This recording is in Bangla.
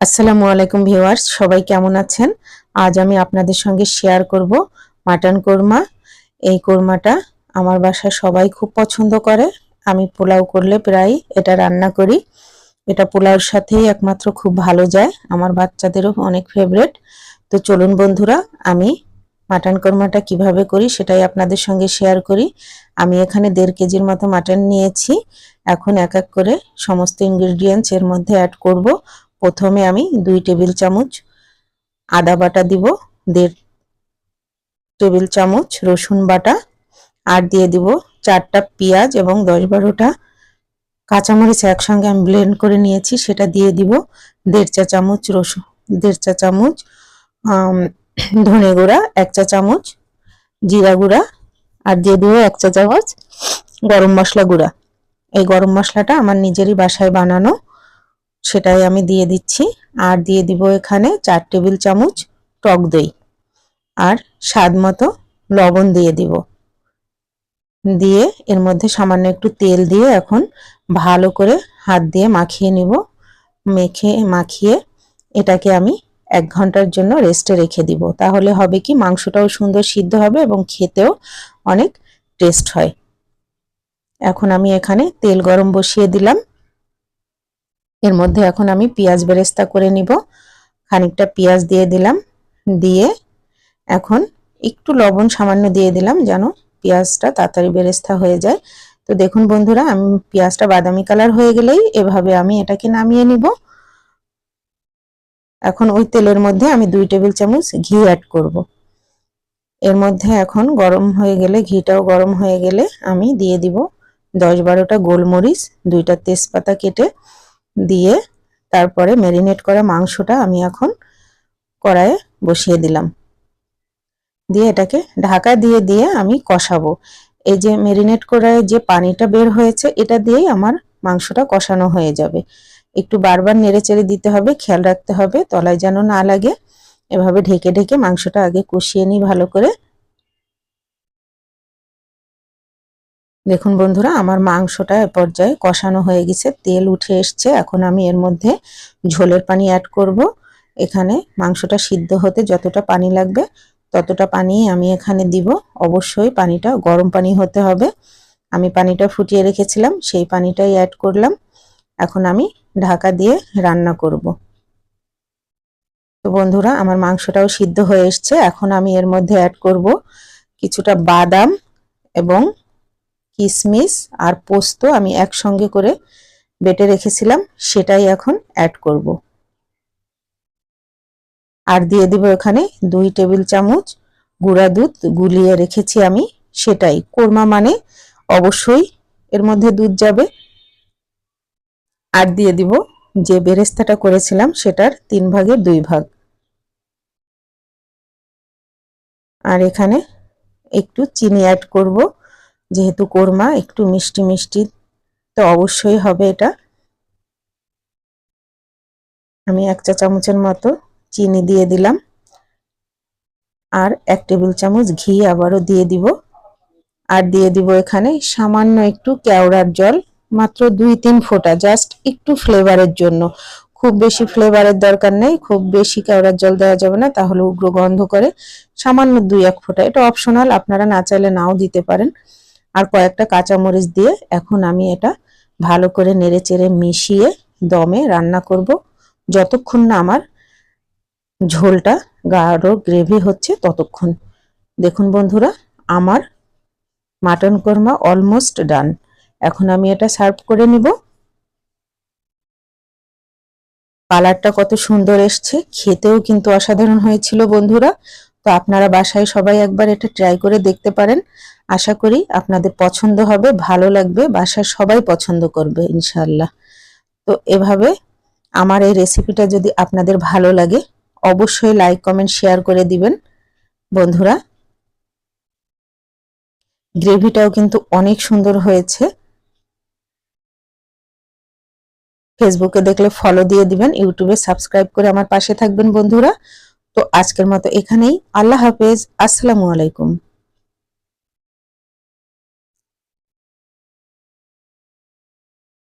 আসসালামু আলাইকুম ভিউয়ার্স, সবাই কেমন আছেন? আজ আমি আপনাদের সঙ্গে শেয়ার করব মাটন কোরমা। এই কোরমাটা আমার বাসায় সবাই খুব পছন্দ করে। আমি পোলাও করলে প্রায় এটা রান্না করি। এটা পোলাওর সাথেই একমাত্র খুব ভালো যায়। আমার বাচ্চাদেরও অনেক ফেভারেট তো চলুন বন্ধুরা, আমি মাটন কোরমাটা কীভাবে করি সেটাই আপনাদের সঙ্গে শেয়ার করি। আমি এখানে দেড় কেজির মতো মাটন নিয়েছি। এখন এক এক করে সমস্ত ইনগ্রিডিয়েন্টস এর মধ্যে অ্যাড করব। প্রথমে আমি দুই টেবিল চামচ আদা বাটা দিব, দেড় টেবিল চামচ রসুন বাটা, আর দিয়ে দিব চারটা পেঁয়াজ এবং দশ বারোটা কাঁচামরিচ একসঙ্গে আমি ব্লেন্ড করে নিয়েছি, সেটা দিয়ে দিব দেড় চা চামচ রসুন দেড় চা চামচ ধনে গুঁড়া, এক চা চামচ জিরা গুঁড়া, আর দিয়ে দিব এক চা চামচ গরম মশলা গুঁড়া। এই গরম মশলাটা আমার নিজেরই বাসায় বানানো। সেটাই আমি দিয়ে দিচ্ছি। আর দিয়ে দিব এখানে চার টেবিল চামচ টক দই। আর স্বাদ মতো লবণ দিয়ে দিব। দিয়ে এর মধ্যে সামান্য একটু তেল দিয়ে এখন ভালো করে হাত দিয়ে মাখিয়ে নিব। মেখে, মাখিয়ে এটাকে আমি এক ঘণ্টার জন্য রেস্টে রেখে দিব। তাহলে হবে কি মাংসটাও সুন্দর সিদ্ধ হবে এবং খেতেও অনেক টেস্ট হয়। এখন আমি এখানে তেল গরম বসিয়ে দিলাম। এর মধ্যে এখন আমি পেঁয়াজ বেরেস্তা করে নিব। খানিকটা পেঁয়াজ দিয়ে দিলাম। দিয়ে এখন একটু লবণ সামান্য দিয়ে দিলাম যেন পেঁয়াজটা তাড়াতাড়ি বেরেস্তা হয়ে যায়। তো দেখুন বন্ধুরা, আমি পেঁয়াজটা বাদামি কালার হয়ে গেলেই এভাবে আমি এটাকে নামিয়ে নিব। এখন ওই তেলের মধ্যে আমি দুই টেবিল চামচ ঘি অ্যাড করব। এর মধ্যে এখন গরম হয়ে গেলে, ঘিটাও গরম হয়ে গেলে আমি দিয়ে দিব দশ বারোটা গোলমরিচ, দুইটা তেজপাতা কেটে। দিয়ে তারপরে ম্যারিনেট করা মাংসটা আমি এখন কড়াইয়ে বসিয়ে দিলাম। দিয়ে এটাকে ঢাকা দিয়ে দিয়ে আমি কষাবো। এই যে ম্যারিনেট করায় যে পানিটা বের হয়েছে, এটা দিয়েই আমার মাংসটা কষানো হয়ে যাবে। একটু বারবার নেড়ে চেড়ে দিতে হবে, খেয়াল রাখতে হবে, তলায় যেন না লাগে। এভাবে ঢেকে ঢেকে মাংসটা আগে কষিয়ে নিই ভালো করে। দেখুন বন্ধুরা, আমার মাংসটা এ পর্যায়ে কষানো হয়ে গেছে, তেল উঠে এসছে। এখন আমি এর মধ্যে ঝোলের পানি অ্যাড করব। এখানে মাংসটা সিদ্ধ হতে যতটা পানি লাগবে ততটা পানি আমি এখানে দিব। অবশ্যই পানিটা গরম পানি হতে হবে। আমি পানিটা ফুটিয়ে রেখেছিলাম, সেই পানিটাই অ্যাড করলাম। এখন আমি ঢাকা দিয়ে রান্না করব। তো বন্ধুরা, আমার মাংসটাও সিদ্ধ হয়ে এসছে। এখন আমি এর মধ্যে অ্যাড করব কিছুটা বাদাম এবং কিশমিশ আর পোস্ত আমি একসঙ্গে করে বেটে রেখেছিলাম, সেটাই এখন অ্যাড করব। আর দিয়ে দিব এখানে দুই টেবিল চামচ গুঁড়া দুধ গুলিয়ে রেখেছি আমি, সেটাই। কোরমা মানে অবশ্যই এর মধ্যে দুধ যাবে। আর দিয়ে দিব যে বেরেস্তাটা করেছিলাম, সেটার তিন ভাগের দুই ভাগ। আর এখানে একটু চিনি অ্যাড করব। যেহেতু কোরমা, একটু মিষ্টি মিষ্টি তো অবশ্যই হবে এটা। আমি এক চা চামচের মতো চিনি দিয়ে দিলাম। আর এক টেবিল চামচ ঘি আবারও দিয়ে দিব। আর দিয়ে দিব এখানে সামান্য একটু কেওড়ার জল, মাত্র দুই তিন ফোঁটা, জাস্ট একটু ফ্লেভারের জন্য। খুব বেশি ফ্লেভারের দরকার নেই, খুব বেশি কেওড়ার জল দেওয়া যাবে না, তাহলে উগ্র গন্ধ করে সামান্য দুই এক ফোঁটা। এটা অপশনাল, আপনারা না চাইলে নাও দিতে পারেন। আর কয়েকটা কাঁচামরিচ দিয়ে এখন আমি এটা ভালো করে নেড়ে চেড়ে মিশিয়ে দমে রান্না করব। যতক্ষণ না আমার ঝোলটা গাঢ় গ্রেভি হচ্ছে ততক্ষণ। দেখুন বন্ধুরা, আমার মাটন কোরমা অলমোস্ট ডান। এখন আমি এটা সার্ভ করে নিব। কালারটা কত সুন্দর এসছে, খেতেও কিন্তু অসাধারণ হয়েছিল বন্ধুরা। তো আপনারা বাসায় সবাই একবার এটা ট্রাই করে দেখতে পারেন। আশা করি আপনাদের পছন্দ হবে, ভালো লাগবে, বাসার সবাই পছন্দ করবে ইনশাল্লাহ তো এভাবে আমার এই রেসিপিটা যদি আপনাদের ভালো লাগে, অবশ্যই লাইক কমেন্ট শেয়ার করে দিবেন। বন্ধুরা গ্রেভিটাও কিন্তু অনেক সুন্দর হয়েছে। ফেসবুকে দেখলে ফলো দিয়ে দিবেন ইউটিউবে সাবস্ক্রাইব করে আমার পাশে থাকবেন বন্ধুরা। তো আজকের মতো এখানেই। আল্লাহ হাফেজ। আসসালামু আলাইকুম।